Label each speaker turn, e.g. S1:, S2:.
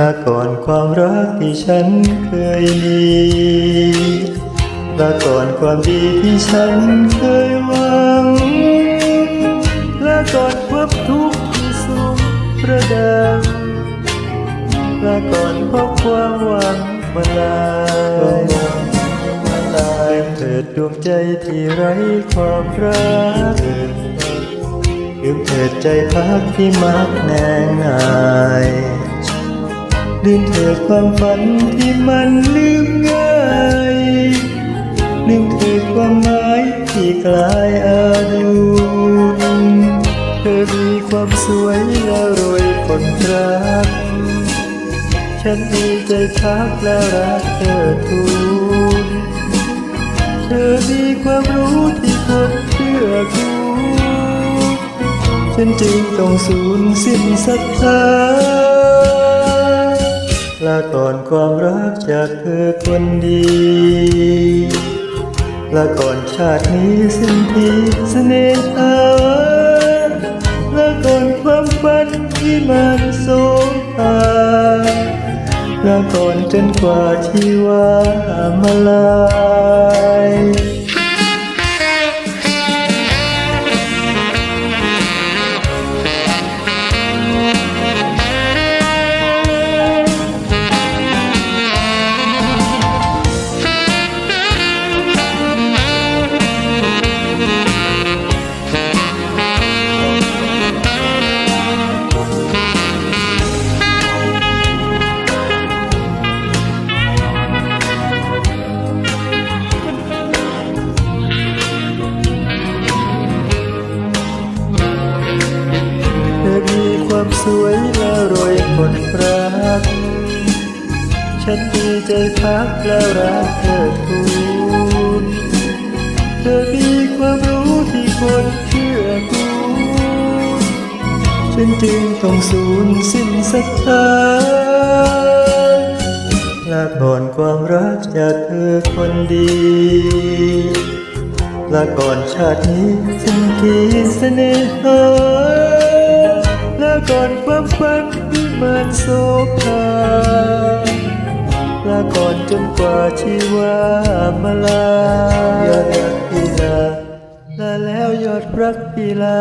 S1: ละก่อนความรักที่ฉันเคยมีละก่อนความดีที่ฉันเคยหวังละก่อนความทุกข์ที่สูงระดับละก่อนพบความหวังมาลายมาลายเถิดดวงใจที่ไร้ความรัก ถิดใจพักที่มักแนงนายลืมเถิดความฝันที่มันลืมง่ายลืมเถิดความหมายที่กลายอาดูเธอมีความสวยและรวยคนรัก ฉันมีใจพักและรักเธอทูล ฉันจึงต้องสูญสิ้นศรัทธาลาก่อนความรักจากเธอคนดีลาก่อนชาตินี้สิ้นทีเสน่หาลาก่อนความฝันที่มันโสภาลาก่อนจนกว่าชีวามาลา สวยและรวยคนรัก ฉันมีใจพักและรักเธอทูลเธอมีความรู้ที่คนเชื่อกูฉันจึงต้องสูญสิ้นศรัทธาลาก่อนความรักจากเธอคนดีลาก่อนชาตินี้สิ้นทีเสน่หา ก่อนความฝันที่มันโซภาลาก่อนจนกว่าชีวามาลายอดรักกีฬาลาแล้วยอดรักกีฬา